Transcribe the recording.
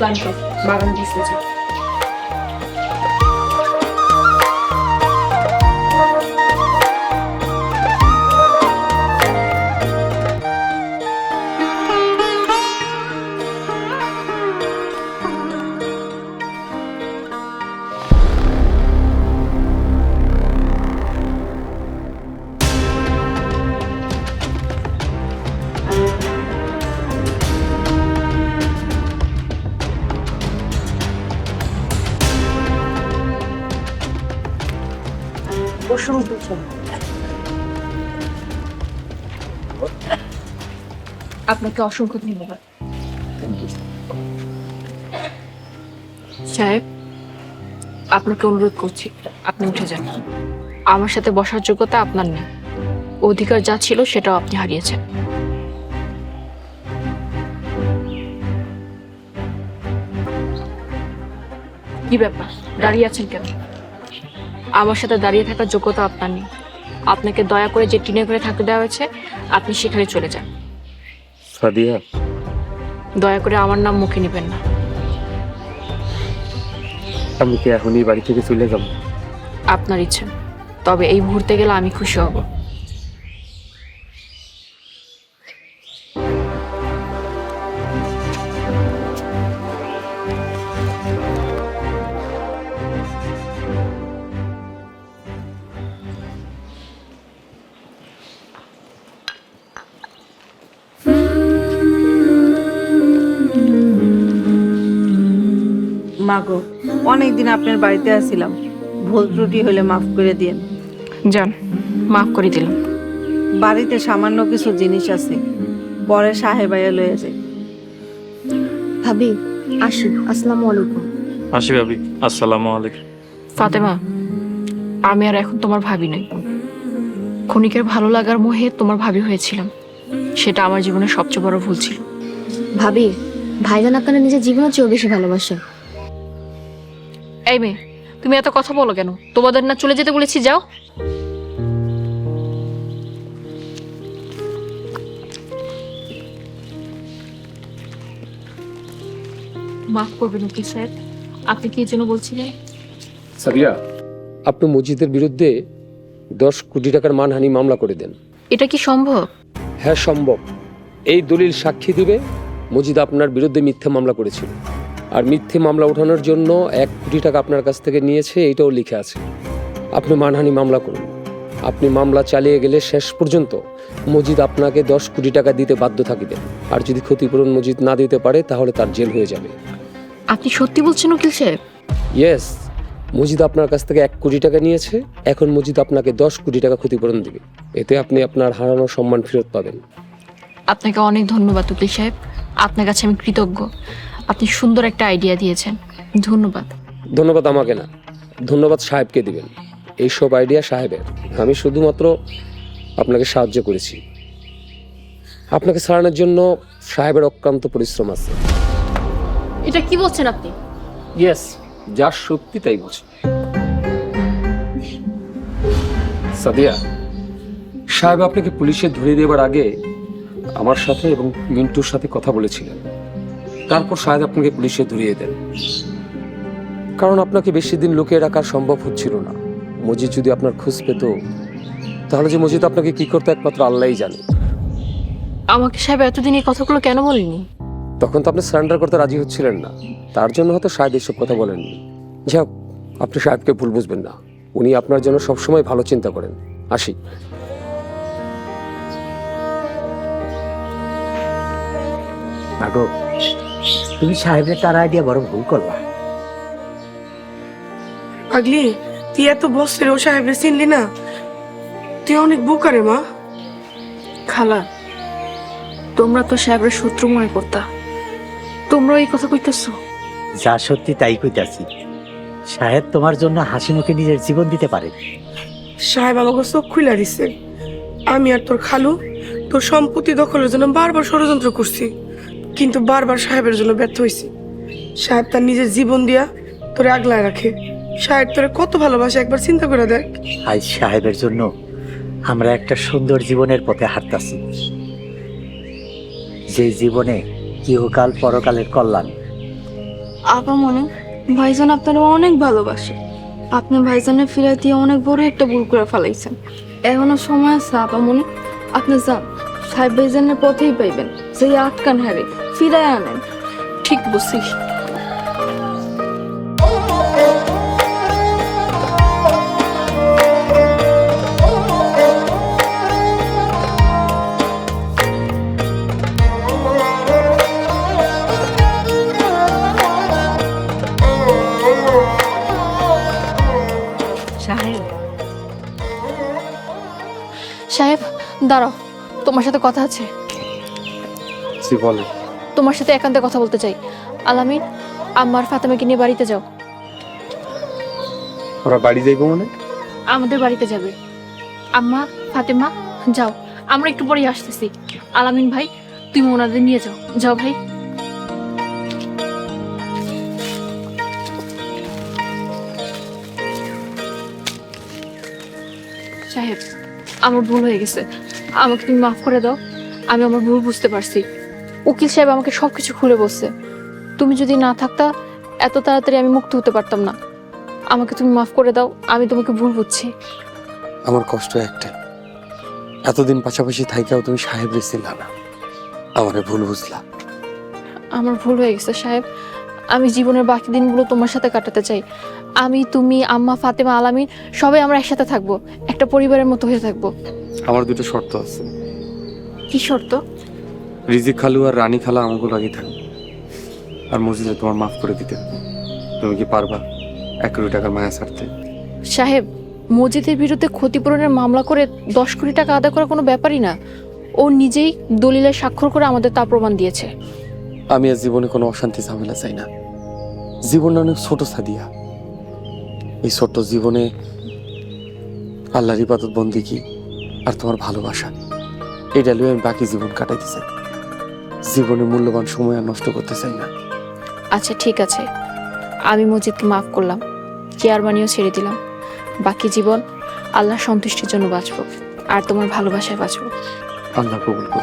Çocuklar çok. Bağım gizleyecek. বসুন বসুন আপনাকে অসংখ্য ধন্যবাদ। সাহেব আপনাকে অনুরোধ করছি, আপনি উঠে যান। আমার সাথে বসার যোগ্যতা আপনার নেই। অধিকার যা ছিল সেটাও আপনি হারিয়েছেন। কি ব্যাপার? দাঁড়িয়ে আছেন কেন? আমার সাথে দাঁড়িয়ে থাকার যোগ্যতা আপনার নেই। আপনাকে দয়া করে যে টিনে ঘরে থাকতে দেওয়া হয়েছে আপনি সেখানে চলে যান। সাদিয়া। দয়া করে আমার নাম মুখে নেবেন না। আমি কি এখনই বাড়ি থেকে চলে যাব? আপনার ইচ্ছে। তবে এই মুহূর্তে গেলে আমি খুশি হব। মাগো অনেকদিন আপনার বাড়িতে আসছিলাম ভুল ত্রুটি হলে মাফ করে দিন যান মাফ করে দিলাম। বাড়িতে সামান্য কিছু জিনিস আছে পরে সাহেবাইয়া লয়ে যায় ভাবি আসি আসসালামু আলাইকুম। আসি ভাবি আসসালামু আলাইকুম। ফাতেমা আমি আর এখন তোমার ভাবি নই। ক্ষণিকের ভালো লাগার মোহে তোমার ভাবি হয়েছিলাম। সেটা আমার জীবনের সবচেয়ে বড় ভুল ছিল। ভাবি ভাইজান আপনারা নিজের জীবনের চেয়েও বেশি ভালোবাসে এই মেয়ে তুমি এত কথা বলো কেন? তোমাদের না চলে যেতে বলেছি যাও। মাফ করবেন আপনি কি বলছিলেন? সাবিয়া আপনি মসজিদের বিরুদ্ধে দশ কোটি টাকার মানহানি মামলা করে দেন। এটা কি সম্ভব? হ্যাঁ সম্ভব। এই দলিল সাক্ষী দিবে মসজিদ আপনার বিরুদ্ধে মিথ্যে মামলা করেছিল। আর মিথ্যে মামলা ওঠানোর জন্য এক কোটি টাকা আপনার কাছ থেকে নিয়েছে এইটাও লিখে আছে। আপনি মানহানি মামলা করুন। আপনি মামলা চালিয়ে গেলে শেষ পর্যন্ত মজিদ আপনাকে দশ কোটি টাকা দিতে বাধ্য থাকিবে। আর যদি ক্ষতিপূরণ মজিদ না দিতে পারে তাহলে তার জেল হয়ে যাবে। আপনি সত্যি বলছেন উকিল সাহেব? ইয়েস মজিদ আপনার কাছ থেকে এক কোটি টাকা নিয়েছে এখন মজিদ আপনাকে দশ কোটি টাকা ক্ষতিপূরণ দিবে। এতে আপনি আপনার হারানো সম্মান ফেরত পাবেন। আপনাকে অনেক ধন্যবাদ উকিল সাহেব। আপনার কাছে আমি কৃতজ্ঞ। আপনি সুন্দর একটা আইডিয়া দিয়েছেন। ধন্যবাদ। ধন্যবাদ আমাকে না। ধন্যবাদ সাহেবকে দিবেন। এইসব আইডিয়া সাহেবের। আমি শুধুমাত্র আপনাকে সাহায্য করেছি। আপনাকে ছাড়ানোর জন্য সাহেবের অক্লান্ত পরিশ্রম আছে। এটা কি বলছেন আপনি? ইয়েস যা সত্যি তাই বলছি। সাদিয়া সাহেব আপনাকে পুলিশে ধরে দেবার আগে আমার সাথে এবং মিন্টুর সাথে কথা বলেছিলেন। তারপর সাহেব আপনাকে পুলিশে ধরিয়ে দেন। কারণ আপনাকে বেশি দিন লুকিয়ে রাখা সম্ভব হচ্ছিল না। মজিদ যদি আপনার খোঁজ পেত তাহলে যে মজিদ আপনাকে কি করতে একমাত্র আল্লাহই জানে। আমাকে সাহেব এতদিন এই কথাগুলো কেন বলেনি তখন তো আপনি সারেন্ডার করতে রাজি হচ্ছিলেন না। তার জন্য হয়তো সাহেব এসব কথা বলেননি। যাক আপনি সাহেবকে ভুল বুঝবেন না। উনি আপনার জন্য সবসময় ভালো চিন্তা করেন। আসি। আগো তুমি সাহেবের তার আইডিয়া বড় ভুল করবা। পাগলি তুই এত বছর ও সাহেবরে চিনলি না? তুই অনেক বোকারে মা। খালা তোমরা তো সাহেবের শত্রু মনে করতা। তোমরা এই কথা কইতেছো? যা সত্যি তাই কইতাছি। সাহেব তোমার জন্য হাসি মুখে নিজের জীবন দিতে পারে। সাহেব আমাকে চোখ খুলে দিছে। আমি আর তোর খালু তোর সম্পত্তি দখলের জন্য বারবার ষড়যন্ত্র করছি। কিন্তু বারবার সাহেবের জন্য ব্যর্থ হয়েছি সাহেব তার নিজের জীবন দিয়া তোরে আগলায় রাখে। সাহেব তোরে কত ভালোবাসে একবার চিন্তা করে দেখ। আজ সাহেবের জন্য আমরা একটা সুন্দর জীবনের পথে হাঁটতাছি। যে জীবনে ইহকাল পরকালের কল্যাণ। আপা মনে ভাইজান আপনারা অনেক ভালোবাসে। আপনি ভাইজানের ফিরাই দিয়ে অনেক বড় একটা ভুল করে ফেলাইছেন। এখনও সময় আছে আপা মনে। আপনি যান সাহেব ভাইজানের পথেই পাইবেন সেই আটকান হারে। ফিরাই আনেন। ঠিক বুঝছিস সাহেব। সাহেব দাঁড়াও তোমার সাথে কথা আছে। বলে তোমার সাথে একান্তে কথা বলতে চাই। আলামিন আমার ফাতেমাকে নিয়ে বাড়িতে যাও। ওরা বাড়ি যাইবো মানে? আমাদের বাড়িতে যাবে। আম্মা ফাতেমা যাও। আমরা একটু পরেই আসতেছি। আলামিন ভাই তুমি ওনাদের নিয়ে যাও। যাও ভাই। সাহেব আমার ভুল হয়ে গেছে। আমাকে তুমি মাফ করে দাও। আমি আমার ভুল বুঝতে পারছি। উকিল সাহেব আমাকে সবকিছু খুলে বলছে। তুমি যদি না থাকতা এত তাড়াতাড়ি আমি মুক্ত হতে পারতাম না। আমাকে তুমি মাফ করে দাও আমি তোমাকে ভুল বুঝছি। আমার কষ্ট একটা। এতদিন পাশাপাশি থাইকাও তুমি সাহেব রেছিলা না। আমারে ভুল বুঝলা। আমার ভুল হয়ে গেছে সাহেব। আমি জীবনের বাকি দিনগুলো তোমার সাথে কাটাতে চাই। আমি তুমি আম্মা ফাতেমা আলামিন সবাই আমরা একসাথে থাকব। একটা পরিবারের মতো হয়ে থাকব। আমার দুটো শর্ত আছে। কি শর্ত? রিজিক খালু আর রানী খালা আমাকে লাগিয়ে থাকবে। আর মসজিদে তোমার মাফ করে দিতে। তুমি কি পারবা এক কোটি টাকার মায়া ছাড়তে? সাহেব মসজিদের বিরুদ্ধে ক্ষতিপূরণের মামলা করে দশ কোটি টাকা আদায় করা কোনো ব্যাপারই না। ও নিজেই দলিলে স্বাক্ষর করে আমাদের তা প্রমাণ দিয়েছে। আমি আর জীবনে কোনো অশান্তি ঝামেলা চাই না। জীবন অনেক ছোট সাদিয়া। এই ছোট্ট জীবনে আল্লাহর ইবাদত বন্দি কি আর তোমার ভালোবাসা এটা লিয়ে আমি বাকি জীবন কাটাইতে চাই। জীবনে মূল্যবান সময় আর নষ্ট করতে চাই না। আচ্ছা ঠিক আছে। আমি মজিদকে মাফ করলাম চেয়ার বানিয়েও ছেড়ে দিলাম। বাকি জীবন আল্লাহ সন্তুষ্টির জন্য বাঁচব আর তোমার ভালোবাসায় বাঁচব। আল্লাহ কবুল করুক।